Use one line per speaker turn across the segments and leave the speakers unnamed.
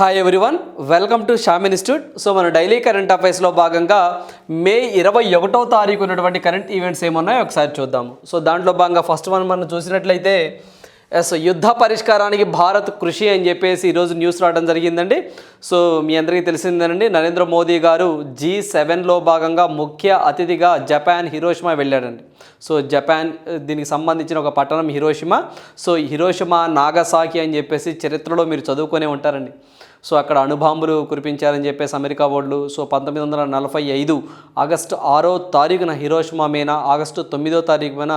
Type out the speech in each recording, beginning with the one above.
Hi everyone welcome to Sham institute so మన daily current అఫైర్స్లో భాగంగా మే ఇరవై ఒకటో తారీఖు ఉన్నటువంటి కరెంట్ ఈవెంట్స్ ఏమున్నాయో ఒకసారి చూద్దాము సో దాంట్లో భాగంగా ఫస్ట్ వన్ మనం చూసినట్లయితే ఎస్ యుద్ధ పరిష్కారానికి భారత్ కృషి అని చెప్పేసి ఈరోజు న్యూస్ రావడం జరిగిందండి. సో మీ అందరికీ తెలిసిందేనండి నరేంద్ర మోదీ గారు జీ సెవెన్లో భాగంగా ముఖ్య అతిథిగా జపాన్ హిరోషిమా వెళ్ళాడండి. సో జపాన్ uh, దీనికి సంబంధించిన ఒక పట్టణం హిరోషిమా సో హిరోషిమా నాగసాకి అని చెప్పేసి చరిత్రలో మీరు చదువుకునే ఉంటారండి. సో అక్కడ అణుబాంబులు కురిపించారని చెప్పేసి అమెరికా వాళ్ళు సో పంతొమ్మిది వందల నలభై ఐదు ఆగస్టు ఆరో తారీఖున హిరోషిమా మీద ఆగస్టు తొమ్మిదో తారీఖున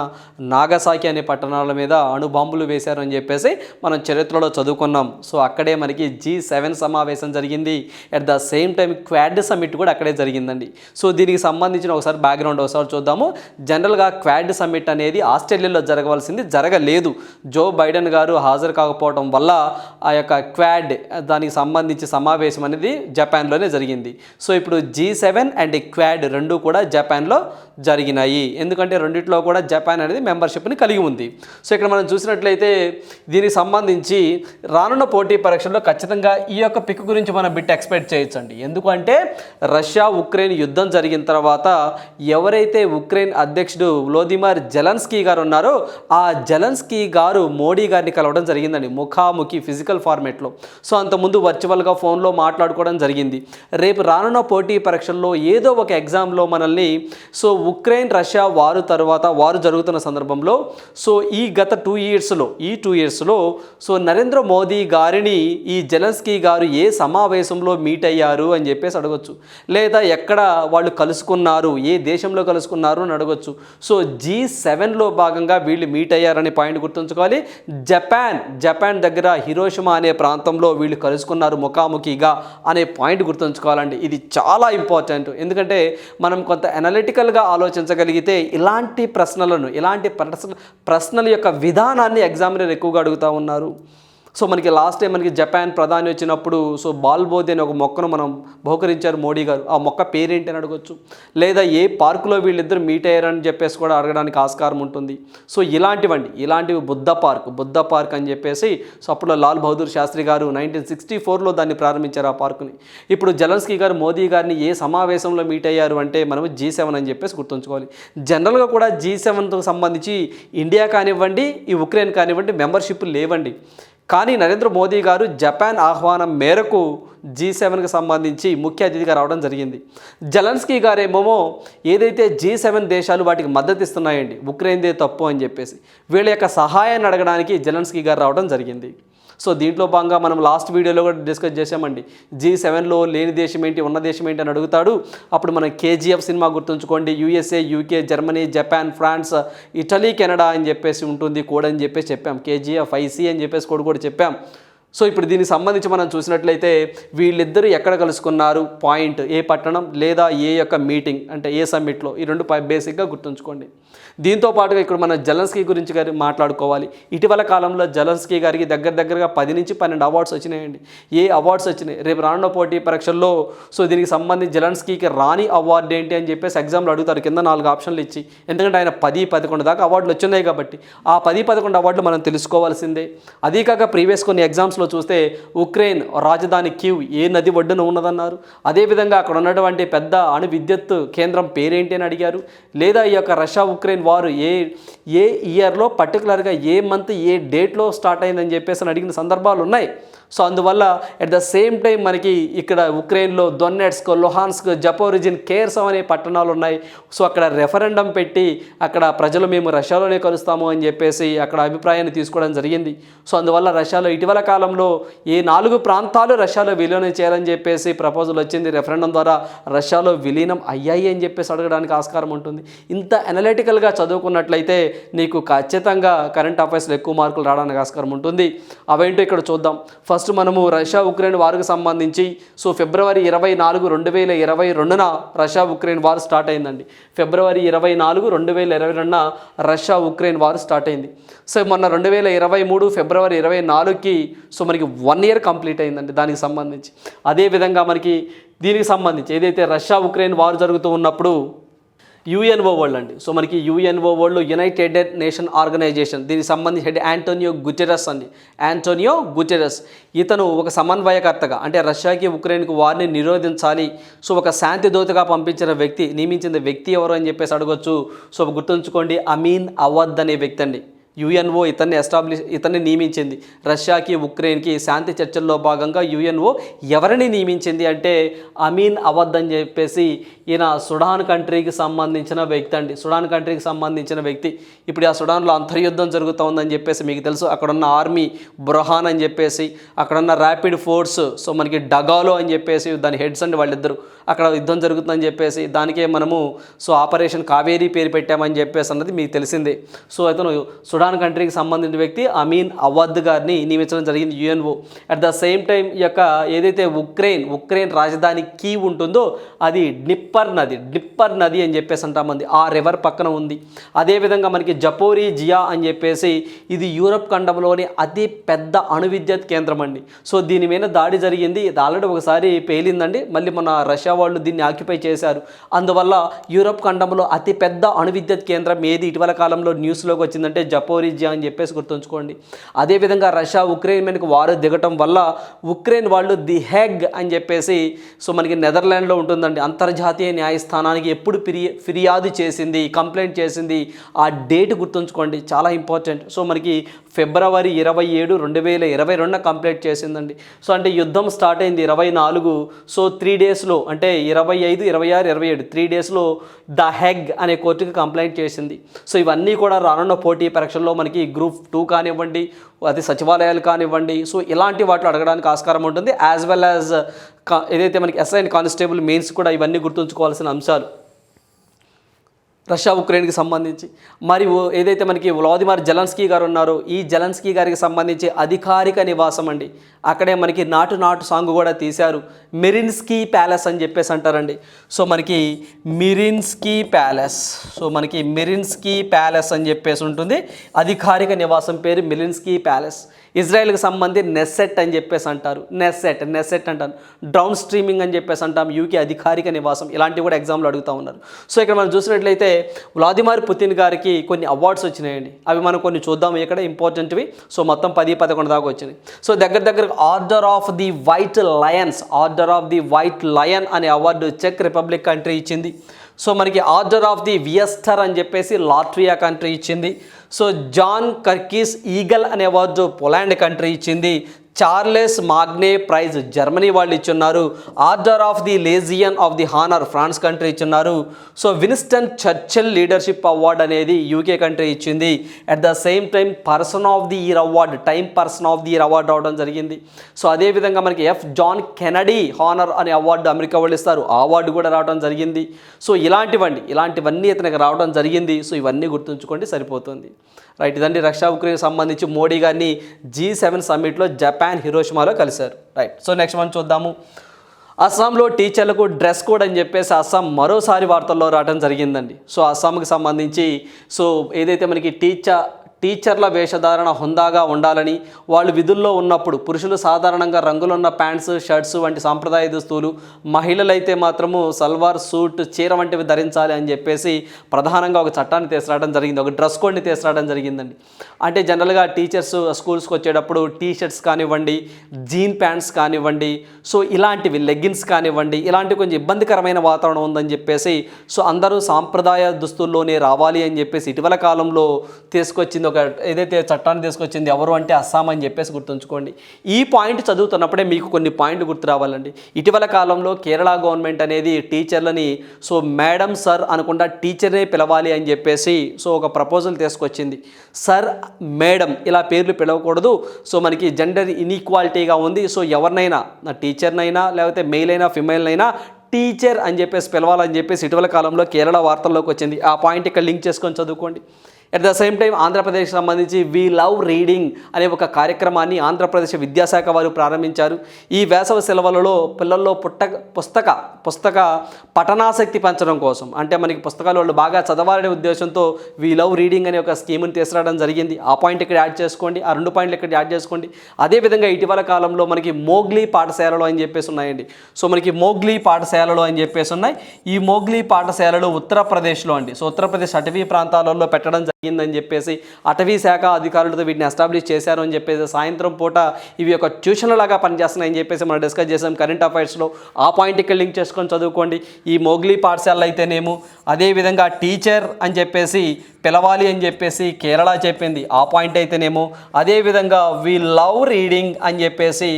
నాగసాకి అనే పట్టణాల మీద అణుబాంబులు వేశారని చెప్పేసి మనం చరిత్రలో చదువుకున్నాం. సో అక్కడే మనకి జీ సెవెన్ సమావేశం జరిగింది. At the same time quad summit కూడా అక్కడే జరిగిందండి. సో దీనికి సంబంధించిన ఒకసారి బ్యాక్గ్రౌండ్ ఒకసారి చూద్దాము. జనరల్గా క్వాడ్ సమ్మిట్ అనేది ఆస్ట్రేలియాలో జరగవలసింది జరగలేదు. జో బైడెన్ గారు హాజరు కాకపోవడం వల్ల ఆ యొక్క క్వాడ్ దానికి సంబంధించి సమావేశం అనేది జపాన్లోనే జరిగింది. సో ఇప్పుడు జీ సెవెన్ అండ్ క్వాడ్ రెండు కూడా జపాన్లో జరిగినాయి. ఎందుకంటే రెండిట్లో కూడా జపాన్ అనేది మెంబర్షిప్ని కలిగి ఉంది. సో ఇక్కడ మనం చూసినట్లయితే దీనికి సంబంధించి రానున్న పోటీ పరీక్షల్లో ఖచ్చితంగా ఈ యొక్క పిక్ గురించి మనం బిట్ ఎక్స్పెక్ట్ చేయొచ్చండి. ఎందుకంటే రష్యా ఉక్రెయిన్ యుద్ధం జరిగిన తర్వాత ఎవరైతే ఉక్రెయిన్ అధ్యక్షుడు వ్లోదిమిర్ జెలన్స్కీ గారు ఉన్నారో ఆ జెలన్స్కీ గారు మోడీ గారిని కలవడం జరిగిందండి. ముఖాముఖి ఫిజికల్ ఫార్మేట్లో. సో అంతకుముందు వర్చువల్గా ఫోన్లో మాట్లాడుకోవడం జరిగింది. రేపు రానున్న పోటీ పరీక్షల్లో ఏదో ఒక ఎగ్జామ్లో మనల్ని సో ఉక్రెయిన్ రష్యా వారు తర్వాత వారు జరుగుతున్న సందర్భంలో సో ఈ గత టూ ఇయర్స్లో ఈ టూ ఇయర్స్లో సో నరేంద్ర మోదీ గారిని ఈ జెలన్స్కీ గారు ఏ సమావేశంలో మీట్ అయ్యారు అని చెప్పేసి అడగొచ్చు. లేదా ఎక్కడ వాళ్ళు కలుసుకున్నారు ఏ దేశంలో కలుసుకున్నారు అని అడగొచ్చు. సో జీ సెవెన్లో భాగంగా వీళ్ళు మీట్ అయ్యారనే పాయింట్ గుర్తుంచుకోవాలి. జపాన్ జపాన్ దగ్గర హిరోషిమా అనే ప్రాంతంలో వీళ్ళు కలుసుకున్నారు. ముఖాముఖిగా అనే పాయింట్ గుర్తుంచుకోవాలండి. ఇది చాలా ఇంపార్టెంట్. ఎందుకంటే మనం కొంత అనలిటికల్గా ఆలోచించగలిగితే ఇలాంటి ప్రశ్నలను ఇలాంటి ప్రశ్న ప్రశ్నల యొక్క విధానాన్ని ఎగ్జామినర్ ఎక్కువగా అడుగుతూ ఉన్నారు. సో మనకి లాస్ట్ టైం మనకి జపాన్ ప్రధాని వచ్చినప్పుడు సో బాల్బోధి అనే ఒక మొక్కను మనం బహుకరించారు మోడీ గారు. ఆ మొక్క పేరేంటి అని అడగొచ్చు. లేదా ఏ పార్కులో వీళ్ళిద్దరు మీట్ అయ్యారని చెప్పేసి కూడా అడగడానికి ఆస్కారం ఉంటుంది. సో ఇలాంటివండి ఇలాంటివి బుద్ధ పార్క్ బుద్ధ పార్క్ అని చెప్పేసి సో అప్పుడు లాల్ బహదూర్ శాస్త్రి గారు నైన్టీన్ సిక్స్టీ ఫోర్లో దాన్ని ప్రారంభించారు ఆ పార్కుని ఇప్పుడు జలన్స్కీ గారు మోదీ గారిని ఏ సమావేశంలో మీట్ అయ్యారు అంటే మనం జీ సెవెన్ అని చెప్పేసి గుర్తుంచుకోవాలి. జనరల్గా కూడా జీ సెవెన్తో సంబంధించి ఇండియా కానివ్వండి ఈ ఉక్రెయిన్ కానివ్వండి మెంబర్షిప్ లేవండి. కానీ నరేంద్ర మోదీ గారు జపాన్ ఆహ్వానం మేరకు జీ సెవెన్కి సంబంధించి ముఖ్య అతిథిగా రావడం జరిగింది. జలన్స్కీ గారేమో ఏదైతే జీ సెవెన్ దేశాలు వాటికి మద్దతు ఇస్తున్నాయండి ఉక్రెయిన్దే తప్పు అని చెప్పేసి వీళ్ళ యొక్క సహాయాన్ని అడగడానికి జలన్స్కీ గారు రావడం జరిగింది. సో దీంట్లో భాగంగా మనం లాస్ట్ వీడియోలో కూడా డిస్కస్ చేసామండి జీ సెవెన్లో లేని దేశం ఏంటి ఉన్న దేశం ఏంటి అని అడుగుతాడు. అప్పుడు మనం కేజీఎఫ్ సినిమా గుర్తుంచుకోండి. USA UK Germany Japan France Italy Canada అని చెప్పేసి ఉంటుంది కోడ్ అని చెప్పేసి చెప్పాం. కేజీఎఫ్ ఐసీ అని చెప్పేసి కోడ్ కూడా చెప్పాం. సో ఇప్పుడు దీనికి సంబంధించి మనం చూసినట్లయితే వీళ్ళిద్దరూ ఎక్కడ కలుసుకున్నారు? పాయింట్ ఏ పట్టణం లేదా ఏ యొక్క మీటింగ్ అంటే ఏ సమ్మిట్లో? ఈ రెండు బేసిక్గా గుర్తుంచుకోండి. దీంతో పాటుగా ఇక్కడ మన జలన్స్కీ గురించి గారి మాట్లాడుకోవాలి. ఇటీవల కాలంలో జలన్స్కీ గారికి దగ్గర దగ్గరగా పది నుంచి పన్నెండు అవార్డ్స్ వచ్చినాయండి. ఏ అవార్డ్స్ వచ్చినాయి? రేపు రానున్న పోటీ పరీక్షల్లో సో దీనికి సంబంధించి జలన్స్కీకి రాని అవార్డు ఏంటి అని చెప్పేసి ఎగ్జామ్లో అడుగుతారు. కింద నాలుగు ఆప్షన్లు ఇచ్చి. ఎందుకంటే ఆయన పది పదకొండు దాకా అవార్డులు వచ్చినాయి కాబట్టి ఆ పది పదకొండు అవార్డులు మనం తెలుసుకోవాల్సిందే. అదీ కాక ప్రీవియస్ కొన్ని ఎగ్జామ్స్లో చూస్తే ఉక్రెయిన్ రాజధాని క్యూ ఏ నది ఒడ్డున ఉన్నదన్నారు. అదేవిధంగా అక్కడ ఉన్నటువంటి పెద్ద అణు విద్యుత్ కేంద్రం పేరేంటి అని అడిగారు. లేదా ఈ యొక్క రష్యా ఉక్రెయిన్ వారు ఏ ఏ ఇయర్లో పర్టికులర్గా ఏ మంత్ ఏ డేట్లో స్టార్ట్ అయిందని చెప్పేసి అని అడిగిన సందర్భాలు ఉన్నాయి. సో అందువల్ల ఎట్ ద సేమ్ టైం మనకి ఇక్కడ ఉక్రెయిన్లో దొన్నెట్స్క్ లొహాన్స్క్ జపోరిజిన్ కేర్సవ్ అనే పట్టణాలు ఉన్నాయి. సో అక్కడ రెఫరెండం పెట్టి అక్కడ ప్రజలు మేము రష్యాలోనే కలుస్తాము అని చెప్పేసి అక్కడ అభిప్రాయాన్ని తీసుకోవడం జరిగింది. సో అందువల్ల రష్యాలో ఇటీవల కాలంలో ఈ నాలుగు ప్రాంతాలు రష్యాలో విలీనం చేయాలని చెప్పేసి ప్రపోజల్ వచ్చింది. రెఫరెండం ద్వారా రష్యాలో విలీనం అయ్యాయి అని చెప్పేసి అడగడానికి ఆస్కారం ఉంటుంది. ఇంత అనలిటికల్గా చదువుకున్నట్లయితే నీకు ఖచ్చితంగా కరెంట్ అఫైర్స్లో ఎక్కువ మార్కులు రావడానికి ఆస్కారం ఉంటుంది. అవేంటో ఇక్కడ చూద్దాం. ఫస్ట్ ఫస్ట్ మనము రష్యా ఉక్రెయిన్ వారికి సంబంధించి. సో ఫిబ్రవరి ఇరవై నాలుగు రెండు వేల ఇరవై రెండున రష్యా ఉక్రెయిన్ వార్ స్టార్ట్ అయిందండి. ఫిబ్రవరి ఇరవై నాలుగు రెండు వేల ఇరవై రెండున రష్యా ఉక్రెయిన్ వార్ స్టార్ట్ అయింది. సో మొన్న రెండు వేల ఇరవై మూడు ఫిబ్రవరి ఇరవై నాలుగుకి సో మనకి వన్ ఇయర్ కంప్లీట్ అయిందండి దానికి సంబంధించి. అదేవిధంగా మనకి దీనికి సంబంధించి ఏదైతే రష్యా ఉక్రెయిన్ వార్ జరుగుతూ ఉన్నప్పుడు యుఎన్ఓ వరల్డ్ అండి. సో మనకి UNO world united nation organization దీనికి సంబంధించి హెడ్ యాంటోనియో గుటెరస్ అండి. యాంటోనియో గుటెరస్ ఇతను ఒక సమన్వయకర్తగా అంటే రష్యాకి ఉక్రెయిన్కి వారిని నిరోధించాలి. సో ఒక శాంతి దూతగా పంపించిన వ్యక్తి నియమించిన వ్యక్తి ఎవరు అని చెప్పేసి అడగొచ్చు. సో గుర్తుంచుకోండి అమీన్ అవద్ అనే వ్యక్తి అండి. యుఎన్ఓ ఇతన్ని ఎస్టాబ్లిష్ ఇతన్ని నియమించింది. రష్యాకి ఉక్రెయిన్కి శాంతి చర్చల్లో భాగంగా యుఎన్ఓ ఎవరిని నియమించింది అంటే అమీన్ అవద్ అని చెప్పేసి ఈయన సుడాన్ కంట్రీకి సంబంధించిన వ్యక్తి అండి. సుడాన్ కంట్రీకి సంబంధించిన వ్యక్తి. ఇప్పుడు ఆ సుడాన్లో అంతర్యుద్ధం జరుగుతుందని చెప్పేసి మీకు తెలుసు. అక్కడున్న ఆర్మీ బురహాన్ అని చెప్పేసి అక్కడున్న ర్యాపిడ్ ఫోర్స్ సో మనకి డగాలో అని చెప్పేసి దాని హెడ్స్ అండి వాళ్ళిద్దరు. అక్కడ యుద్ధం జరుగుతుందని చెప్పేసి దానికే మనము సో ఆపరేషన్ కావేరీ పేరు పెట్టామని చెప్పేసి అన్నది మీకు తెలిసిందే. సో అతను సుడాన్ కంట్రీకి సంబంధించిన వ్యక్తి అమీన్ అవద్ గారిని నియమించడం జరిగింది UNO. At the same time యొక్క ఏదైతే ఉక్రెయిన్ ఉక్రెయిన్ రాజధాని కీ ఉంటుందో అది డిప్పర్ నది డిప్పర్ నది అని చెప్పేసి అంటామంది ఆ రివర్ పక్కన ఉంది. అదేవిధంగా మనకి జపోరీ జియా అని చెప్పేసి ఇది యూరప్ ఖండంలోని అతి పెద్ద అణు విద్యుత్ కేంద్రం అండి. సో దీని మీద దాడి జరిగింది. ఇది ఆల్రెడీ ఒకసారి పేలిందండి. మళ్ళీ మన రష్యా వాళ్ళు దీన్ని ఆక్యుపై చేశారు. అందువల్ల యూరప్ ఖండంలో అతి పెద్ద అణు విద్యుత్ కేంద్రం ఏది ఇటీవల కాలంలో న్యూస్లోకి వచ్చిందంటే జపోరిజియా అని చెప్పేసి గుర్తుంచుకోండి. అదేవిధంగా రష్యా ఉక్రెయిన్ మీదకి వారు దిగటం వల్ల ఉక్రెయిన్ వాళ్ళు ది హెగ్ అని చెప్పేసి సో మనకి నెదర్లాండ్లో ఉంటుందండి. అంతర్జాతీయ న్యాయస్థానానికి ఎప్పుడు ఫిర్యా ఫిర్యాదు చేసింది కంప్లైంట్ చేసింది ఆ డేట్ గుర్తుంచుకోండి. చాలా ఇంపార్టెంట్. సో మనకి ఫిబ్రవరి ఇరవై ఏడు రెండు వేల ఇరవై రెండున కంప్లీట్ చేసిందండి. సో అంటే యుద్ధం స్టార్ట్ అయింది ఇరవై నాలుగు. సో త్రీ డేస్లో అంటే ఇరవై ఐదు ఇరవై ఆరు ఇరవై ఏడు త్రీ డేస్లో ద హెగ్ అనే కోర్టుకి కంప్లైంట్ చేసింది. సో ఇవన్నీ కూడా రానున్న పోటీ పరీక్షల్లో మనకి గ్రూప్ టూ కానివ్వండి అది సచివాలయాలు కానివ్వండి సో ఇలాంటి వాటిలో అడగడానికి ఆస్కారం ఉంటుంది. యాజ్ వెల్ యాజ్ ఏదైతే మనకి ఎస్ఐన్ కానిస్టేబుల్ మెయిన్స్ కూడా ఇవన్నీ గుర్తుంచుకోవాల్సిన అంశాలు. రష్యా ఉక్రెయిన్కి సంబంధించి. మరియు ఏదైతే మనకి వ్లాదిమార్ జలన్స్కీ గారు ఉన్నారో ఈ జలన్స్కీ గారికి సంబంధించి అధికారిక నివాసం అండి. అక్కడే మనకి నాటు నాటు సాంగ్ కూడా తీశారు. మిరిన్స్కీ ప్యాలెస్ అని చెప్పేసి అంటారండి. సో మనకి మిరిన్స్కీ ప్యాలెస్. సో మనకి మిరిన్స్కీ ప్యాలెస్ అని చెప్పేసి ఉంటుంది. అధికారిక నివాసం పేరు మిరిన్స్కీ ప్యాలెస్. ఇజ్రాయెల్కి సంబంధించి నెస్సెట్ అని చెప్పేసి అంటారు. నెస్సెట్ నెస్సెట్ అంటారు. డౌన్ స్ట్రీమింగ్ అని చెప్పేసి అంటాం. యూకే అధికారిక నివాసం. ఇలాంటివి కూడా ఎగ్జామ్లో అడుగుతూ ఉన్నారు. సో ఇక్కడ మనం చూసినట్లయితే వ్లాదిమిర్ పుతిన్ గారికి కొన్ని అవార్డ్స్ వచ్చినాయండి. అవి మనం కొన్ని చూద్దాం. ఇక్కడ ఇంపార్టెంట్వి. సో మొత్తం పది పదకొండు దాకా వచ్చినాయి. సో దగ్గర దగ్గర order of the white lions order of the white lion అనే అవార్డు చెక్ రిపబ్లిక్ కంట్రీ ఇచ్చింది. సో మనకి ఆర్డర్ ఆఫ్ ది వియస్టర్ అని చెప్పేసి లాట్రియా కంట్రీ ఇచ్చింది. సో జాన్ కర్కీస్ ఈగల్ అనే అవార్డు పొలాండ్ కంట్రీ ఇచ్చింది. చార్లెస్ మాగ్నే ప్రైజ్ జర్మనీ వాళ్ళు ఇచ్చున్నారు. Order of the legion of the honour France country ఇచ్చున్నారు. So Winston Churchill leadership award అనేది యూకే కంట్రీ ఇచ్చింది. At the same time person of the year award time person of the year award రావడం జరిగింది. So అదేవిధంగా మనకి F John Kennedy honour అనే award America వాళ్ళు ఇస్తారు. ఆ అవార్డు కూడా రావడం జరిగింది. సో ఇలాంటివండి ఇలాంటివన్నీ ఇతనికి రావడం జరిగింది. సో ఇవన్నీ గుర్తుంచుకోండి సరిపోతుంది. రైట్ ఇదండి రక్షా ఉక్రెయిన్ సంబంధించి మోడీ గారిని జీ సెవెన్ సమ్మిట్లో జపాన్ హిరోషిమాలో కలిశారు. రైట్ సో నెక్స్ట్ మనం చూద్దాము. అస్సాంలో టీచర్లకు డ్రెస్ కోడ్ అని చెప్పేసి అస్సాం మరోసారి వార్తల్లో రావడం జరిగిందండి. సో అస్సాంకి సంబంధించి సో ఏదైతే మనకి టీచర్ టీచర్ల వేషధారణ హుందాగా ఉండాలని వాళ్ళు విధుల్లో ఉన్నప్పుడు పురుషులు సాధారణంగా రంగులున్న ప్యాంట్స్ షర్ట్స్ వంటి సాంప్రదాయ దుస్తులు మహిళలైతే మాత్రము సల్వార్ సూట్ చీర వంటివి ధరించాలి అని చెప్పేసి ప్రధానంగా ఒక చట్టాన్ని తీసుకురావడం జరిగింది ఒక డ్రెస్ కోడ్ని తీసుకురావడం జరిగిందండి. అంటే జనరల్గా టీచర్స్ స్కూల్స్కి వచ్చేటప్పుడు టీ షర్ట్స్ కానివ్వండి జీన్ ప్యాంట్స్ కానివ్వండి సో ఇలాంటివి లెగ్గిన్స్ కానివ్వండి ఇలాంటి కొంచెం ఇబ్బందికరమైన వాతావరణం ఉందని చెప్పేసి సో అందరూ సాంప్రదాయ దుస్తుల్లోనే రావాలి అని చెప్పేసి ఇటీవల కాలంలో తీసుకొచ్చింది ఒక ఏదైతే చట్టాన్ని తీసుకొచ్చింది ఎవరు అంటే అస్సాం అని చెప్పేసి గుర్తుంచుకోండి. ఈ పాయింట్ చదువుతున్నప్పుడే మీకు కొన్ని పాయింట్లు గుర్తు రావాలండి. ఇటీవల కాలంలో కేరళ గవర్నమెంట్ అనేది టీచర్లని సో మేడం సర్ అనుకుండా టీచర్నే పిలవాలి అని చెప్పేసి సో ఒక ప్రపోజల్ తీసుకొచ్చింది. సర్ మేడం ఇలా పేర్లు పిలవకూడదు. సో మనకి జెండర్ ఇన్ఈక్వాలిటీగా ఉంది. సో ఎవరినైనా నా టీచర్నైనా లేకపోతే మెయిల్ అయినా ఫిమేల్ అయినా టీచర్ అని చెప్పేసి పిలవాలని చెప్పేసి ఇటీవల కాలంలో కేరళ వార్తల్లోకి వచ్చింది. ఆ పాయింట్ ఇక్కడ లింక్ చేసుకొని చదువుకోండి. At the same time Andhra Pradesh సంబంధించి వి లవ్ రీడింగ్ అనే ఒక కార్యక్రమాన్ని ఆంధ్రప్రదేశ్ విద్యాశాఖ వారు ప్రారంభించారు. ఈ వేసవ సెలవులలో పిల్లల్లో పుట్టక పుస్తక పుస్తక పఠనాసక్తి పెంచడం కోసం అంటే మనకి పుస్తకాలు వాళ్ళు బాగా చదవాలనే ఉద్దేశంతో వి లవ్ రీడింగ్ అనే ఒక స్కీమ్ని తీసుకురావడం జరిగింది. ఆ పాయింట్ ఇక్కడ యాడ్ చేసుకోండి. ఆ రెండు పాయింట్లు ఇక్కడ యాడ్ చేసుకోండి. అదేవిధంగా ఇటీవల కాలంలో మనకి మోగ్లీ పాఠశాలలు అని చెప్పేసి ఉన్నాయండి. సో మనకి మోగ్లీ పాఠశాలలు అని చెప్పేసి ఉన్నాయి. ఈ మోగ్లీ పాఠశాలలు ఉత్తరప్రదేశ్లో అండి. సో ఉత్తరప్రదేశ్ అటవీ ప్రాంతాలలో పెట్టడం అయ్యిందని చెప్పేసి అటవీ శాఖ అధికారులతో వీటిని ఎస్టాబ్లిష్ చేశారు అని చెప్పేసి సాయంత్రం పూట ఇవి ఒక ట్యూషన్ల లాగా పనిచేస్తున్నాయని చెప్పేసి మనం డిస్కస్ చేసాం కరెంట్ అఫైర్స్లో ఆ పాయింట్కి లింక్ చేసుకొని చదువుకోండి. ఈ మోగ్లీ పాఠశాల అయితేనేమో అదేవిధంగా టీచర్ అని చెప్పేసి పిలవాలి అని చెప్పేసి కేరళ చెప్పింది. ఆ పాయింట్ అయితేనేమో అదేవిధంగా వీ లవ్ రీడింగ్ అని చెప్పేసి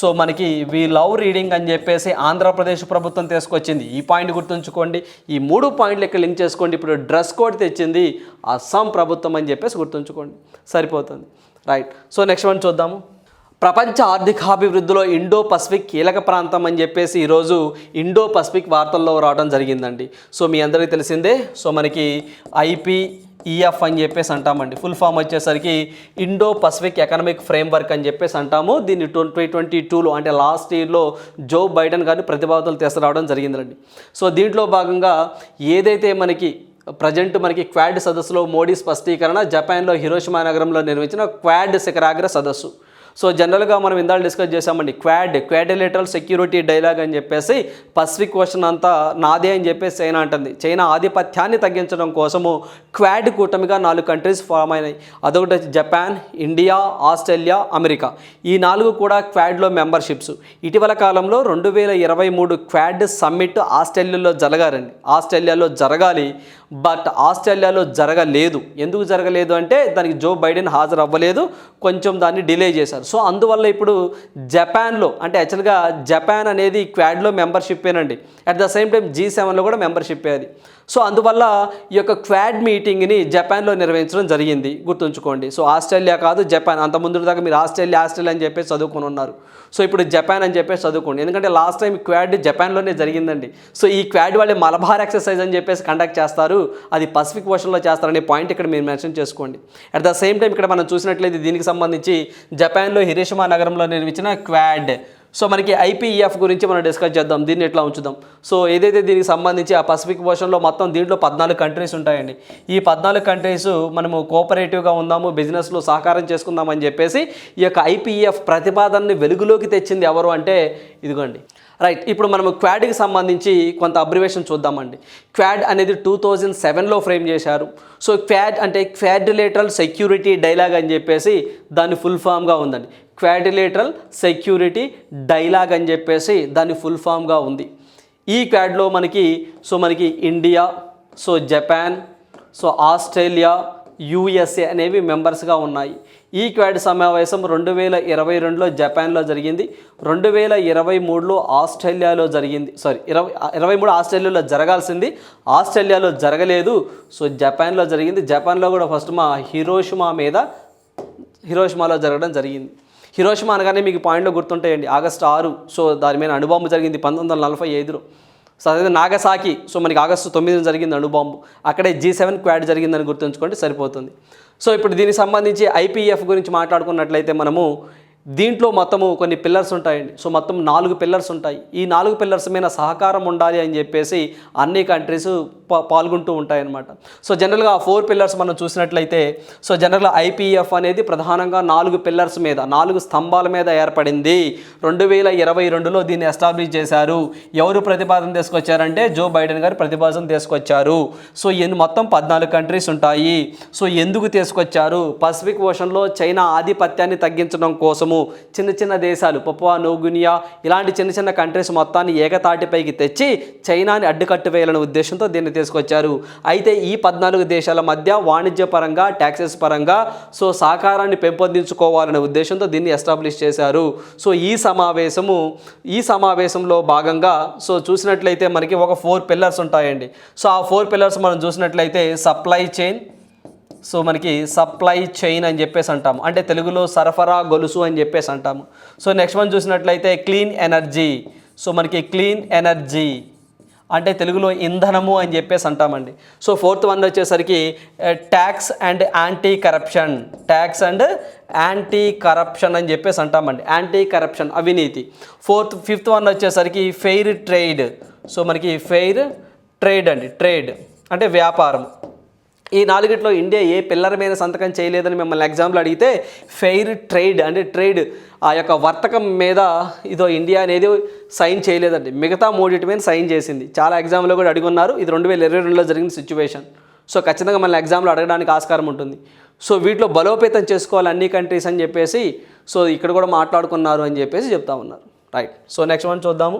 సో మనకి వీ లవ్ రీడింగ్ అని చెప్పేసి ఆంధ్రప్రదేశ్ ప్రభుత్వం తీసుకొచ్చింది. ఈ పాయింట్ గుర్తుంచుకోండి. ఈ మూడు పాయింట్లు ఇక్కడ లింక్ చేసుకోండి. ఇప్పుడు డ్రెస్ కోడ్ తెచ్చింది అస్సాం ప్రభుత్వం అని చెప్పేసి గుర్తుంచుకోండి. సరిపోతుంది. రైట్. సో నెక్స్ట్ వన్ చూద్దాము. ప్రపంచ ఆర్థికాభివృద్ధిలో ఇండో పసిఫిక్ కీలక ప్రాంతం అని చెప్పేసి ఈరోజు ఇండో పసిఫిక్ వార్తల్లో రావడం జరిగిందండి. సో మీ అందరికీ తెలిసిందే. సో మనకి ఐపీ ఈఎఫ్ అని చెప్పేసి అంటామండి. ఫుల్ ఫామ్ వచ్చేసరికి ఇండో పసిఫిక్ ఎకనామిక్ ఫ్రేమ్వర్క్ అని చెప్పేసి అంటాము. దీన్ని ట్వంటీ ట్వంటీ టూలో అంటే లాస్ట్ ఇయర్లో జో బైడెన్ గారిని ప్రతిపాదనలు తీసుకురావడం జరిగిందండి. సో దీంట్లో భాగంగా ఏదైతే మనకి ప్రజెంట్ మనకి క్వాడ్ సదస్సులో మోడీ స్పష్టీకరణ జపాన్లో హిరోషిమా నగరంలో నిర్మించిన క్వాడ్ శిఖరాగ్ర సదస్సు. సో జనరల్గా మనం ఇందాక డిస్కస్ చేసామండి క్వాడ్ క్వాడిలేటరల్ సెక్యూరిటీ డైలాగ్ అని చెప్పేసి పసిఫిక్ క్వశ్చన్ అంతా నాదే అని చెప్పేసి చైనా అంటుంది. చైనా ఆధిపత్యాన్ని తగ్గించడం కోసము క్వాడ్ కూటమిగా నాలుగు కంట్రీస్ ఫామ్ అయినాయి. అదొకటి జపాన్ ఇండియా ఆస్ట్రేలియా అమెరికా. ఈ నాలుగు కూడా క్వాడ్లో మెంబర్షిప్స్. ఇటీవల కాలంలో రెండు వేల ఇరవై మూడు క్వాడ్ సమ్మిట్ ఆస్ట్రేలియాలో జరగారండి ఆస్ట్రేలియాలో జరగాలి బట్ ఆస్ట్రేలియాలో జరగలేదు. ఎందుకు జరగలేదు అంటే దానికి జో బైడెన్ హాజరు అవ్వలేదు కొంచెం దాన్ని డిలే చేశారు. సో అందువల్ల ఇప్పుడు జపాన్లో అంటే యాక్చువల్గా జపాన్ అనేది క్వాడ్లో మెంబర్షిప్పేనండి. At the same time G సెవెన్లో కూడా మెంబర్షిప్ అది. సో అందువల్ల ఈ యొక్క క్వాడ్ మీటింగ్ని జపాన్లో నిర్వహించడం జరిగింది. గుర్తుంచుకోండి. సో ఆస్ట్రేలియా కాదు జపాన్. అంత ముందు దాకా మీరు ఆస్ట్రేలియా ఆస్ట్రేలియా అని చెప్పేసి చదువుకొని ఉన్నారు సో ఇప్పుడు జపాన్ అని చెప్పేసి చదువుకోండి. ఎందుకంటే లాస్ట్ టైం క్వాడ్ జపాన్లోనే జరిగిందండి. సో ఈ క్వాడ్ వాళ్ళే మలబార్ ఎక్సర్సైజ్ అని చెప్పేసి కండక్ట్ చేస్తారు. అది పసిఫిక్ ఓషన్లో చేస్తారనే పాయింట్ ఇక్కడ మీరు మెన్షన్ చేసుకోండి. అట్ ద సేమ్ టైం ఇక్కడ మనం చూసినట్లయితే దీనికి సంబంధించి జపాన్లో హిరేషిమా నగరంలో నిర్మించిన క్వాడ్ సో మనకి ఐపీఈఎఫ్ గురించి మనం డిస్కస్ చేద్దాం. దీన్ని ఎట్లా ఉంచుదాం? సో ఏదైతే దీనికి సంబంధించి ఆ పసిఫిక్ ఓషన్లో మొత్తం దీంట్లో పద్నాలుగు కంట్రీస్ ఉంటాయండి. ఈ పద్నాలుగు కంట్రీస్ మనము కోఆపరేటివ్గా ఉందాము బిజినెస్లో సహకారం చేసుకుందామని చెప్పేసి ఈ యొక్క ఐపీఈఎఫ్ ప్రతిపాదనని వెలుగులోకి తెచ్చింది ఎవరు అంటే ఇదిగోండి రైట్ ఇప్పుడు మనం క్వాడ్కి సంబంధించి కొంత అబ్రివేషన్ చూద్దామండి. క్వాడ్ అనేది టూ థౌజండ్ సెవెన్లో ఫ్రేమ్ చేశారు. సో క్వాడ్ అంటే క్వాడ్రిలేటరల్ సెక్యూరిటీ డైలాగ్ అని చెప్పేసి దాని ఫుల్ ఫామ్గా ఉందండి. క్వాడ్రిలేటరల్ సెక్యూరిటీ డైలాగ్ అని చెప్పేసి దాని ఫుల్ ఫామ్గా ఉంది. ఈ క్వాడ్లో మనకి సో మనకి India so Japan so Australia USA అనేవి మెంబర్స్గా ఉన్నాయి. ఈ క్వాడ్ సమావేశం రెండు వేల ఇరవై రెండులో జపాన్లో జరిగింది రెండు వేల ఇరవై మూడులో ఆస్ట్రేలియాలో జరిగింది సారీ ఇరవై ఇరవై మూడు ఆస్ట్రేలియాలో జరగాల్సింది ఆస్ట్రేలియాలో జరగలేదు. సో జపాన్లో జరిగింది. జపాన్లో కూడా ఫస్ట్ మా హిరోషిమా మీద హిరోషిమాలో జరగడం జరిగింది. హిరోషిమా అనగానే మీకు పాయింట్లో గుర్తుంటాయండి. ఆగస్టు ఆరు సో దాని మీద అణుబాంబు జరిగింది పంతొమ్మిది వందల నలభై ఐదులో. సో అదే నాగసాకి. సో మనకి ఆగస్టు తొమ్మిదిన జరిగింది అణుబాంబు అక్కడే జీ సెవెన్ క్వాడ్ జరిగిందని గుర్తుంచుకోండి సరిపోతుంది. సో ఇప్పుడు దీనికి సంబంధించి ఐపీఎఫ్ గురించి మాట్లాడుకున్నట్లయితే మనము దీంట్లో మొత్తము కొన్ని పిల్లర్స్ ఉంటాయండి. సో మొత్తం నాలుగు పిల్లర్స్ ఉంటాయి. ఈ నాలుగు పిల్లర్స్ మీద సహకారం ఉండాలి అని చెప్పేసి అన్ని కంట్రీస్ పాల్గొంటూ ఉంటాయన్నమాట. సో జనరల్గా ఆ ఫోర్ పిల్లర్స్ మనం చూసినట్లయితే సో జనరల్గా ఐపీఎఫ్ అనేది ప్రధానంగా నాలుగు పిల్లర్స్ మీద నాలుగు స్తంభాల మీద ఏర్పడింది. రెండు వేల ఇరవై రెండులో దీన్ని ఎస్టాబ్లిష్ చేశారు. ఎవరు ప్రతిపాదన తీసుకొచ్చారంటే జో బైడెన్ గారు ప్రతిపాదన తీసుకొచ్చారు. సో ఎన్ని మొత్తం పద్నాలుగు కంట్రీస్ ఉంటాయి. సో ఎందుకు తీసుకొచ్చారు? పసిఫిక్ ఓషన్లో చైనా ఆధిపత్యాన్ని తగ్గించడం కోసము చిన్న చిన్న దేశాలు పపువా నోగునియా ఇలాంటి చిన్న చిన్న కంట్రీస్ మొత్తాన్ని ఏకతాటిపైకి తెచ్చి చైనాని అడ్డుకట్టు వేయాలనే ఉద్దేశంతో దీన్ని తీసుకొచ్చారు. అయితే ఈ పద్నాలుగు దేశాల మధ్య వాణిజ్య పరంగా ట్యాక్సెస్ పరంగా సో సహకారాన్ని పెంపొందించుకోవాలనే ఉద్దేశంతో దీన్ని ఎస్టాబ్లిష్ చేశారు. సో ఈ సమావేశము ఈ సమావేశంలో భాగంగా సో చూసినట్లయితే మనకి ఒక ఫోర్ పిల్లర్స్ ఉంటాయండి. సో ఆ ఫోర్ పిల్లర్స్ మనం చూసినట్లయితే సప్లై చైన్ సో మనకి సప్లై చైన్ అని చెప్పేసి అంటాము. అంటే తెలుగులో సరఫరా గొలుసు అని చెప్పేసి అంటాము. సో నెక్స్ట్ వన్ చూసినట్లయితే క్లీన్ ఎనర్జీ సో మనకి క్లీన్ ఎనర్జీ అంటే తెలుగులో ఇంధనము అని చెప్పేసి అంటామండి. సో ఫోర్త్ వన్ వచ్చేసరికి tax and anti corruption tax and anti corruption అని చెప్పేసి అంటామండి. యాంటీ కరప్షన్ అవినీతి. ఫోర్త్ ఫిఫ్త్ వన్ వచ్చేసరికి ఫెయిర్ ట్రేడ్ సో మనకి ఫెయిర్ ట్రేడ్ అండి. ట్రేడ్ అంటే వ్యాపారం. ఈ నాలుగిట్లో ఇండియా ఏ పిల్లర మీద సంతకం చేయలేదని మిమ్మల్ని ఎగ్జాంపుల్ అడిగితే ఫెయిర్ ట్రేడ్ అంటే ట్రేడ్ ఆ యొక్క వర్తకం మీద ఇదో ఇండియా అనేది సైన్ చేయలేదండి. మిగతా మూడింటి మీద సైన్ చేసింది. చాలా ఎగ్జామ్లో కూడా అడిగి ఉన్నారు. ఇది రెండు వేల ఇరవై రెండులో జరిగిన సిచ్యువేషన్ సో ఖచ్చితంగా మన ఎగ్జామ్లో అడగడానికి ఆస్కారం ఉంటుంది. సో వీటిలో బలోపేతం చేసుకోవాలి అన్ని కంట్రీస్ అని చెప్పేసి సో ఇక్కడ కూడా మాట్లాడుకున్నారు అని చెప్పేసి చెప్తా ఉన్నారు. రైట్ సో నెక్స్ట్ వన్ చూద్దాము.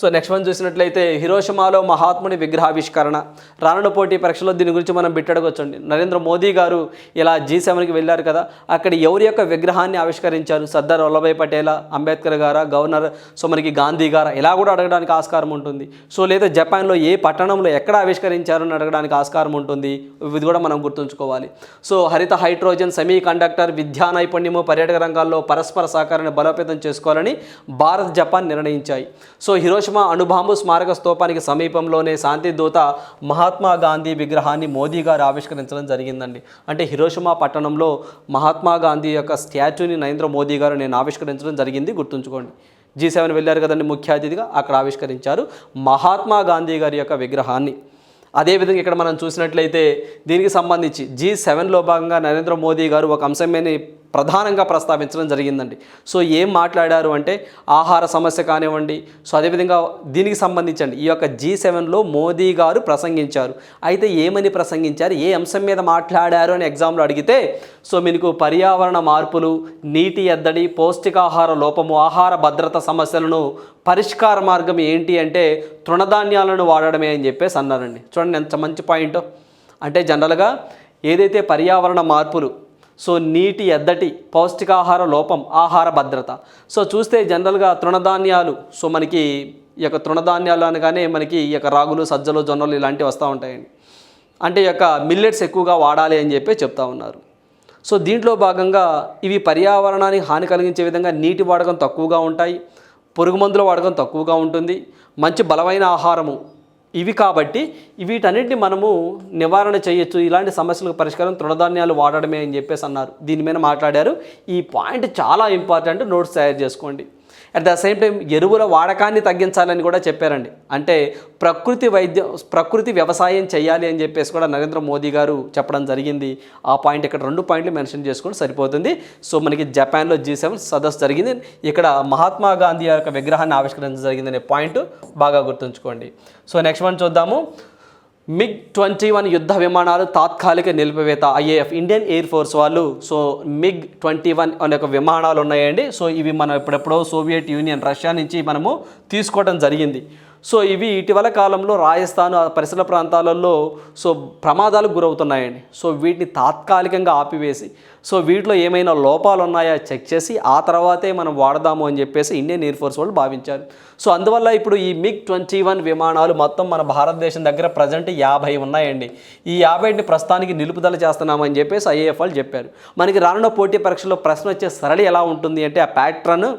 సో నెక్స్ట్ వన్ చూసినట్లయితే హిరోషమాలో మహాత్ముని విగ్రహావిష్కరణ. రానున్న పోటీ పరీక్షలో దీని గురించి మనం బిట్టడగొచ్చండి. నరేంద్ర మోదీ గారు ఇలా జీ సెవెన్కి వెళ్ళారు కదా అక్కడ ఎవరి యొక్క విగ్రహాన్ని ఆవిష్కరించారు? సర్దార్ వల్లభాయ్ పటేలా అంబేద్కర్ గారా గవర్నర్ సో మనకి గాంధీ గారా? ఇలా కూడా అడగడానికి ఆస్కారం ఉంటుంది. సో లేదా జపాన్లో ఏ పట్టణంలో ఎక్కడ ఆవిష్కరించారని అడగడానికి ఆస్కారం ఉంటుంది. ఇది కూడా మనం గుర్తుంచుకోవాలి. సో హరిత హైడ్రోజన్ సెమీ కండక్టర్ విద్యా నైపుణ్యము పర్యాటక రంగాల్లో పరస్పర సహకారాన్ని బలోపేతం చేసుకోవాలని భారత్ జపాన్ నిర్ణయించాయి. సో హిరోషిమా అణుబాంబు స్మారక స్తూపానికి సమీపంలోనే శాంతి దూత మహాత్మా గాంధీ విగ్రహాన్ని మోదీ గారు ఆవిష్కరించడం జరిగిందండి. అంటే హిరోషిమా పట్టణంలో మహాత్మా గాంధీ యొక్క స్టాచ్యూని నరేంద్ర మోదీ గారు నేను ఆవిష్కరించడం జరిగింది. గుర్తుంచుకోండి. జీ సెవెన్ వెళ్ళారు కదండి ముఖ్య అతిథిగా అక్కడ ఆవిష్కరించారు మహాత్మా గాంధీ గారి యొక్క విగ్రహాన్ని. అదేవిధంగా ఇక్కడ మనం చూసినట్లయితే దీనికి సంబంధించి జీ సెవెన్లో భాగంగా నరేంద్ర మోదీ గారు ఒక అంశమేని ప్రధానంగా ప్రస్తావించడం జరిగిందండి. సో ఏం మాట్లాడారు అంటే ఆహార సమస్య కానివ్వండి సో అదేవిధంగా దీనికి సంబంధించండి ఈ యొక్క జీ సెవెన్లో మోదీ గారు ప్రసంగించారు. అయితే ఏమని ప్రసంగించారు? ఏ అంశం మీద మాట్లాడారు అని ఎగ్జామ్లో అడిగితే సో మీకు పర్యావరణ మార్పులు నీటి ఎద్దడి పౌష్టికాహార లోపము ఆహార భద్రత సమస్యలను పరిష్కార మార్గం ఏంటి అంటే తృణధాన్యాలను వాడడమే అని చెప్పేసి అన్నారండి. చూడండి ఎంత మంచి పాయింట్. అంటే జనరల్గా ఏదైతే పర్యావరణ మార్పులు సో నీటి ఎద్దటి పౌష్టికాహార లోపం ఆహార భద్రత. సో చూస్తే జనరల్గా తృణధాన్యాలు సో మనకి ఈ యొక్క తృణధాన్యాలు అనగానే మనకి ఈ యొక్క రాగులు సజ్జలు జొన్నలు ఇలాంటివి వస్తూ ఉంటాయండి. అంటే ఈ యొక్క మిల్లెట్స్ ఎక్కువగా వాడాలి అని చెప్పి చెప్తా ఉన్నారు. సో దీంట్లో భాగంగా ఇవి పర్యావరణానికి హాని కలిగించే విధంగా నీటి వాడకం తక్కువగా ఉంటాయి పురుగు మందుల వాడకం తక్కువగా ఉంటుంది మంచి బలమైన ఆహారము ఇవి కాబట్టి వీటన్నిటిని మనము నివారణ చేయొచ్చు. ఇలాంటి సమస్యలకు పరిష్కారం తృణధాన్యాలు వాడడమే అని చెప్పేసి అన్నారు. దీని మీద మాట్లాడారు. ఈ పాయింట్ చాలా ఇంపార్టెంట్. నోట్స్ తయారు చేసుకోండి. అట్ ద సేమ్ టైం ఎరువుల వాడకాన్ని తగ్గించాలని కూడా చెప్పారండి. అంటే ప్రకృతి వైద్యం ప్రకృతి వ్యవసాయం చేయాలి అని చెప్పేసి కూడా నరేంద్ర మోదీ గారు చెప్పడం జరిగింది. ఆ పాయింట్ ఇక్కడ రెండు పాయింట్లు మెన్షన్ చేసుకుంటే సరిపోతుంది. సో మనకి జపాన్లో జీ సెవెన్ సదస్సు జరిగింది. ఇక్కడ మహాత్మా గాంధీ యొక్క విగ్రహాన్ని ఆవిష్కరించడం జరిగిందనే పాయింట్ బాగా గుర్తుంచుకోండి. సో నెక్స్ట్ వన్ చూద్దాము. మిగ్ ట్వంటీ వన్ యుద్ధ విమానాలు తాత్కాలిక నిలిపివేత ఐఏఎఫ్ ఇండియన్ ఎయిర్ ఫోర్స్ వాళ్ళు. సో మిగ్ ట్వంటీ వన్ అనే ఒక విమానాలు ఉన్నాయండి. సో ఇవి మనం ఎప్పుడెప్పుడో సోవియట్ యూనియన్ రష్యా నుంచి మనము తీసుకోవడం జరిగింది. సో ఇవి ఇటీవల కాలంలో రాజస్థాన్ పరిసర ప్రాంతాలలో సో ప్రమాదాలకు గురవుతున్నాయండి. సో వీటిని తాత్కాలికంగా ఆపివేసి సో వీటిలో ఏమైనా లోపాలు ఉన్నాయా చెక్ చేసి ఆ తర్వాతే మనం వాడదాము అని చెప్పేసి ఇండియన్ ఎయిర్ ఫోర్స్ వాళ్ళు భావించారు. సో అందువల్ల ఇప్పుడు ఈ మిగ్ ట్వంటీ వన్ విమానాలు మొత్తం మన భారతదేశం దగ్గర ప్రజెంట్ యాభై ఉన్నాయండి. ఈ యాభైని ప్రస్తుతానికి నిలుపుదల చేస్తున్నామని చెప్పేసి ఐఏఎఫ్ వాళ్ళు చెప్పారు. మనకి రానున్న పోటీ పరీక్షలో ప్రశ్న వచ్చే సరళి ఎలా ఉంటుంది అంటే ఆ ప్యాట్రన్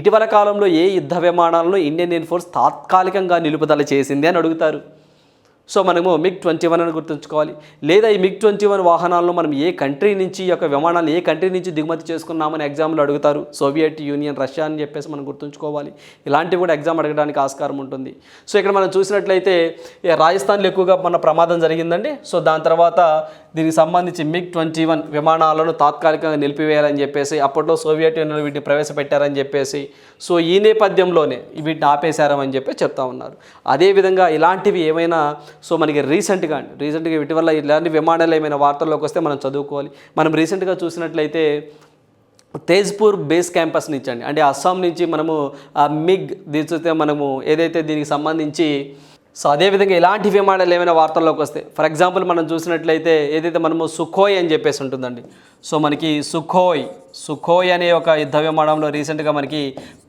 ఇటీవల కాలంలో ఏ యుద్ధ విమానాలను ఇండియన్ ఎయిర్ ఫోర్స్ తాత్కాలికంగా నిలుపుదల చేసింది అని అడుగుతారు. సో మనము మిగ్ ట్వంటీ వన్ అని గుర్తుంచుకోవాలి. లేదా ఈ మిగ్ ట్వంటీ వన్ వాహనాలను మనం ఏ కంట్రీ నుంచి ఈ యొక్క విమానాలు ఏ కంట్రీ నుంచి దిగుమతి చేసుకున్నామని ఎగ్జామ్లు అడుగుతారు. సోవియట్ యూనియన్ రష్యా అని చెప్పేసి మనం గుర్తుంచుకోవాలి. ఇలాంటివి కూడా ఎగ్జామ్ అడగడానికి ఆస్కారం ఉంటుంది. సో ఇక్కడ మనం చూసినట్లయితే రాజస్థాన్లో ఎక్కువగా మన ప్రమాదం జరిగిందండి. సో దాని తర్వాత దీనికి సంబంధించి మిగ్ ట్వంటీ వన్ విమానాలను తాత్కాలికంగా నిలిపివేయాలని చెప్పేసి అప్పట్లో సోవియట్ యూనియన్ వీటిని ప్రవేశపెట్టారని చెప్పేసి సో ఈ నేపథ్యంలోనే వీటిని ఆపేశారని చెప్పి చెప్తా ఉన్నారు. అదేవిధంగా ఇలాంటివి ఏమైనా సో మనకి రీసెంట్గా అండి రీసెంట్గా వీటి వల్ల ఇలాంటి విమానాలు ఏమైనా వార్తల్లోకి వస్తే మనం చదువుకోవాలి. మనం రీసెంట్గా చూసినట్లయితే తేజ్పూర్ బేస్ క్యాంపస్ నుంచి అండి అంటే అస్సాం నుంచి మనము మిగ్ దీని చూస్తే మనము ఏదైతే దీనికి సంబంధించి సో అదేవిధంగా ఇలాంటి విమానాలు ఏమైనా వార్తల్లోకి వస్తాయి ఫర్ ఎగ్జాంపుల్ మనం చూసినట్లయితే ఏదైతే మనము సుఖోయ్ అని చెప్పేసి ఉంటుందండి సో మనకి సుఖోయ్ సుఖోయ్ అనే ఒక యుద్ధ విమానంలో రీసెంట్గా మనకి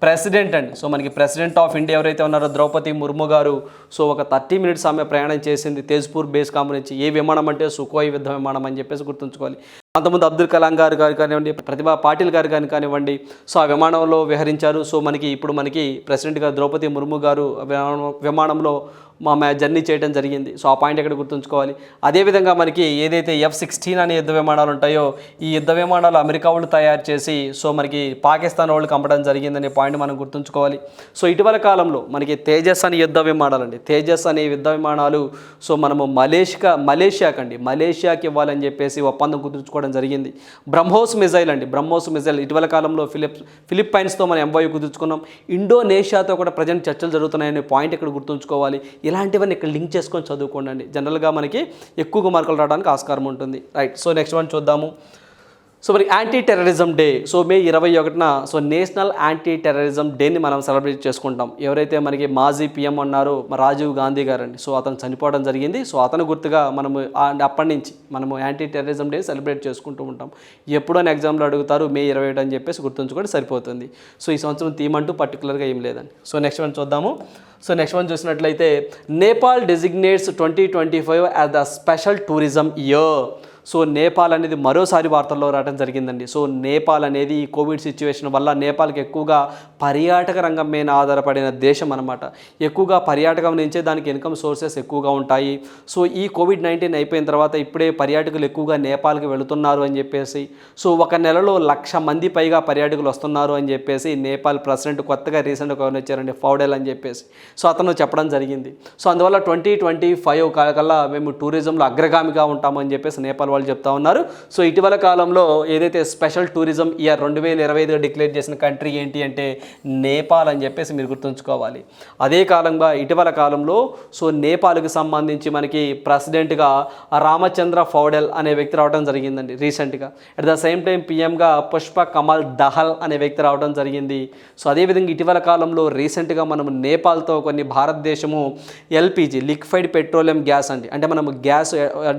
ప్రెసిడెంట్ అండి సో మనకి ప్రెసిడెంట్ ఆఫ్ ఇండియా ఎవరైతే ఉన్నారో ద్రౌపది ముర్ము గారు సో ఒక థర్టీ మినిట్స్ ఆమె ప్రయాణం చేసింది తేజ్పూర్ బేస్ కాంప్ నుంచి. ఏ విమానం అంటే సుఖోయ్ యుద్ధ విమానం అని చెప్పేసి గుర్తుంచుకోవాలి. అంతకుముందు అబ్దుల్ కలాం గారు గారు కానివ్వండి ప్రతిభా పాటిల్ గారు కానీ కానివ్వండి సో ఆ విమానంలో విహరించారు. సో మనకి ఇప్పుడు మనకి ప్రెసిడెంట్గా ద్రౌపది ముర్ము గారు విమానంలో మా మ్యా జర్నీ చేయడం జరిగింది. సో ఆ పాయింట్ ఎక్కడ గుర్తుంచుకోవాలి? అదేవిధంగా మనకి ఏదైతే ఎఫ్ సిక్స్టీన్ అనే యుద్ధ విమానాలు ఉంటాయో ఈ యుద్ధ విమానాలు అమెరికా వాళ్ళు తయారు చేసి సో మనకి పాకిస్తాన్ వాళ్ళకి అమ్మడం జరిగిందనే పాయింట్ మనం గుర్తుంచుకోవాలి. సో ఇటీవల కాలంలో మనకి తేజస్ అనే యుద్ధ విమానాలు అండి తేజస్ అనే యుద్ధ విమానాలు సో మనము మలేషియా మలేషియాకి అండి మలేషియాకి ఇవ్వాలని చెప్పేసి ఒప్పందం కుదుర్చుకోవడం జరిగింది. బ్రహ్మోస్ మిజైల్ అండి బ్రహ్మోస్ మిజైల్. ఇటీవల కాలంలో ఫిలిప్ ఫిలిప్పైన్స్తో మనం ఎంవై కుదుర్చుకున్నాం. ఇండోనేషియాతో కూడా ప్రజెంట్ చర్చలు జరుగుతున్నాయనే పాయింట్ ఇక్కడ గుర్తుంచుకోవాలి. ఇలాంటివన్నీ ఇక్కడ లింక్ చేసుకొని చదువుకోండి జనరల్గా మనకి ఎక్కువగా మార్కులు రావడానికి ఆస్కారం ఉంటుంది. రైట్ సో నెక్స్ట్ వన్ చూద్దాము. సో మరి anti terrorism day so May ఇరవై ఒకటిన సో నేషనల్ యాంటీ టెర్రరిజం డేని మనం సెలబ్రేట్ చేసుకుంటాం. ఎవరైతే మనకి మాజీ పిఎం అన్నారో మా రాజీవ్ గాంధీ గారండి సో అతను చనిపోవడం జరిగింది. సో అతను గుర్తుగా మనము అప్పటి నుంచి మనము యాంటీ టెర్రరిజం డే సెలబ్రేట్ చేసుకుంటూ ఉంటాం. ఎప్పుడో ఎగ్జామ్లో అడుగుతారు మే ఇరవై ఒకటి అని చెప్పేసి గుర్తుంచుకోండి సరిపోతుంది. సో ఈ సంవత్సరం థీమ్ అంటూ పర్టికులర్గా ఏం లేదండి. సో నెక్స్ట్ వన్ చూద్దాము. సో నెక్స్ట్ వన్ చూసినట్లయితే Nepal designates twenty twenty five as the special tourism year so Nepal అనేది మరోసారి వార్తల్లో రావడం జరిగిందండి. సో నేపాల్ అనేది ఈ కోవిడ్ సిచ్యువేషన్ వల్ల నేపాల్కి ఎక్కువగా పర్యాటక రంగం మీద ఆధారపడిన దేశం అనమాట ఎక్కువగా పర్యాటకం నుంచే దానికి ఇన్కమ్ సోర్సెస్ ఎక్కువగా ఉంటాయి. సో ఈ కోవిడ్ నైన్టీన్ అయిపోయిన తర్వాత ఇప్పుడే పర్యాటకులు ఎక్కువగా నేపాల్కి వెళుతున్నారు అని చెప్పేసి సో ఒక నెలలో లక్ష మంది పైగా పర్యాటకులు వస్తున్నారు అని చెప్పేసి నేపాల్ ప్రెసిడెంట్ కొత్తగా రీసెంట్గా ఎవరు వచ్చారండి ఫౌడెల్ అని చెప్పేసి. సో అతను చెప్పడం జరిగింది. సో అందువల్ల ట్వంటీ ట్వంటీ ఫైవ్ కల్లా మేము టూరిజంలో అగ్రగామిగా ఉంటామని చెప్పేసి నేపాల్ వాళ్ళు చెప్తా ఉన్నారు. సో ఇటీవల కాలంలో ఏదైతే స్పెషల్ టూరిజం ఇయర్ రెండు వేల ఇరవై ఐదుగా డిక్లేర్ చేసిన కంట్రీ ఏంటి అంటే నేపాల్ అని చెప్పేసి మీరు గుర్తుంచుకోవాలి. అదే కాలంగా ఇటీవల కాలంలో సో నేపాల్కి సంబంధించి మనకి ప్రెసిడెంట్గా రామచంద్ర ఫౌడెల్ అనే వ్యక్తి రావడం జరిగిందండి రీసెంట్గా. అట్ ద సేమ్ టైం పిఎంగా పుష్ప కమల్ దహల్ అనే వ్యక్తి రావడం జరిగింది. సో అదేవిధంగా ఇటీవల కాలంలో రీసెంట్గా మనం నేపాల్తో కొన్ని భారతదేశము ఎల్పిజి లిక్విడ్ పెట్రోలియం గ్యాస్ అండి. అంటే మనం గ్యాస్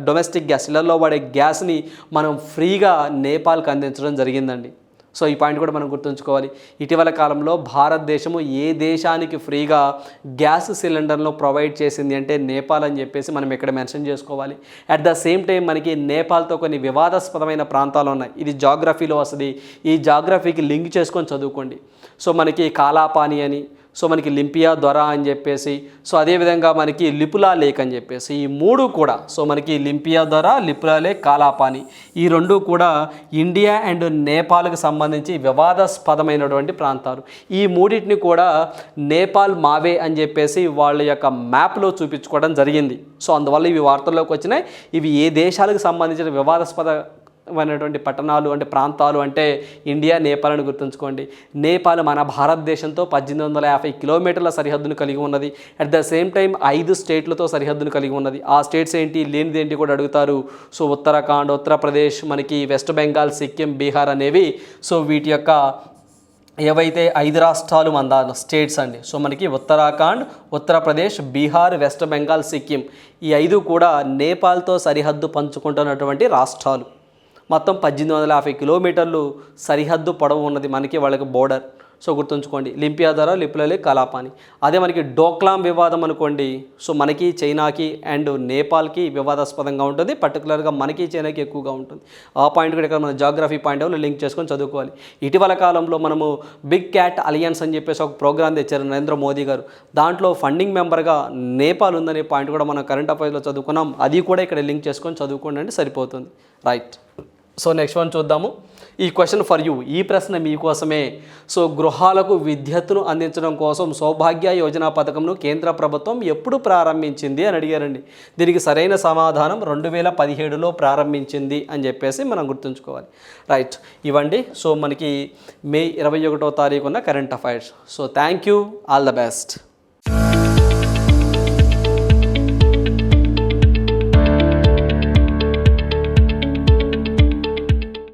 డొమెస్టిక్ గ్యాస్ ఇళ్ళలో వాడే గ్యాస్ని మనం ఫ్రీగా నేపాల్కి అందించడం జరిగిందండి. సో ఈ పాయింట్ కూడా మనం గుర్తుంచుకోవాలి. ఇటీవల కాలంలో భారతదేశము ఏ దేశానికి ఫ్రీగా గ్యాస్ సిలిండర్ను ప్రొవైడ్ చేసింది అంటే నేపాల్ అని చెప్పేసి మనం ఇక్కడ మెన్షన్ చేసుకోవాలి. అట్ ద సేమ్ టైం మనకి నేపాల్తో కొన్ని వివాదాస్పదమైన ప్రాంతాలు ఉన్నాయి. ఇది జాగ్రఫీలో వస్తుంది. ఈ జాగ్రఫీకి లింక్ చేసుకొని చదువుకోండి. సో మనకి కాలాపాని అని సో మనకి లింపియా దొర అని చెప్పేసి సో అదేవిధంగా మనకి లిపులా లేక్ అని చెప్పేసి ఈ మూడు కూడా సో మనకి లింపియా దొర లిపులా లేక్ కాలాపాని ఈ రెండు కూడా ఇండియా అండ్ నేపాల్కి సంబంధించి వివాదాస్పదమైనటువంటి ప్రాంతాలు. ఈ మూడింటిని కూడా నేపాల్ మావే అని చెప్పేసి వాళ్ళ యొక్క మ్యాప్లో చూపించుకోవడం జరిగింది. సో అందువల్ల ఇవి వార్తల్లోకి వచ్చినాయి. ఇవి ఏ దేశాలకు సంబంధించిన వివాదాస్పద అయినటువంటి పట్టణాలు అంటే ప్రాంతాలు అంటే ఇండియా నేపాల్ అని గుర్తుంచుకోండి. నేపాల్ మన భారతదేశంతో పద్దెనిమిది వందల యాభై కిలోమీటర్ల సరిహద్దును కలిగి ఉన్నది. అట్ ద సేమ్ టైం ఐదు స్టేట్లతో సరిహద్దును కలిగి ఉన్నది. ఆ స్టేట్స్ ఏంటి? లేనిది ఏంటి కూడా అడుగుతారు. సో ఉత్తరాఖండ్ ఉత్తరప్రదేశ్ మనకి వెస్ట్ బెంగాల్ సిక్కిం బీహార్ అనేవి. సో వీటి యొక్క ఏవైతే ఐదు రాష్ట్రాలు మన స్టేట్స్ అండి. సో మనకి ఉత్తరాఖండ్ ఉత్తరప్రదేశ్ బీహార్ వెస్ట్ బెంగాల్ సిక్కిం ఈ ఐదు కూడా నేపాల్తో సరిహద్దు పంచుకుంటున్నటువంటి రాష్ట్రాలు. మొత్తం పద్దెనిమిది వందల యాభై కిలోమీటర్లు సరిహద్దు పొడవు ఉన్నది మనకి వాళ్ళకి బోర్డర్ సో గుర్తుంచుకోండి లింపియా ధర లిపులలే కలాపాని. అదే మనకి డోక్లాం వివాదం అనుకోండి సో మనకి చైనాకి అండ్ నేపాల్కి వివాదాస్పదంగా ఉంటుంది పర్టికులర్గా మనకి చైనాకి ఎక్కువగా ఉంటుంది. ఆ పాయింట్ కూడా ఇక్కడ మన జాగ్రఫీ పాయింట్ ఆఫ్ లింక్ చేసుకొని చదువుకోవాలి. ఇటీవల కాలంలో మనము బిగ్ క్యాట్ అలియన్స్ అని చెప్పేసి ఒక ప్రోగ్రామ్ తెచ్చారు నరేంద్ర మోదీ గారు. దాంట్లో ఫండింగ్ మెంబర్గా నేపాల్ ఉందనే పాయింట్ కూడా మనం కరెంట్ అఫైర్స్లో చదువుకున్నాం. అది కూడా ఇక్కడ లింక్ చేసుకొని చదువుకోండి అంటే సరిపోతుంది. రైట్. సో నెక్స్ట్ వన్ చూద్దాము. ఈ క్వశ్చన్ ఫర్ యూ ఈ ప్రశ్న మీకోసమే సో గృహాలకు విద్యుత్తును అందించడం కోసం సౌభాగ్య యోజన పథకంను కేంద్ర ప్రభుత్వం ఎప్పుడు ప్రారంభించింది అని అడిగారండి. దీనికి సరైన సమాధానం రెండు వేల పదిహేడులో ప్రారంభించింది అని చెప్పేసి మనం గుర్తుంచుకోవాలి. రైట్ ఇవ్వండి. సో మనకి మే ఇరవై ఒకటో తారీఖున current affairs so thank you all the best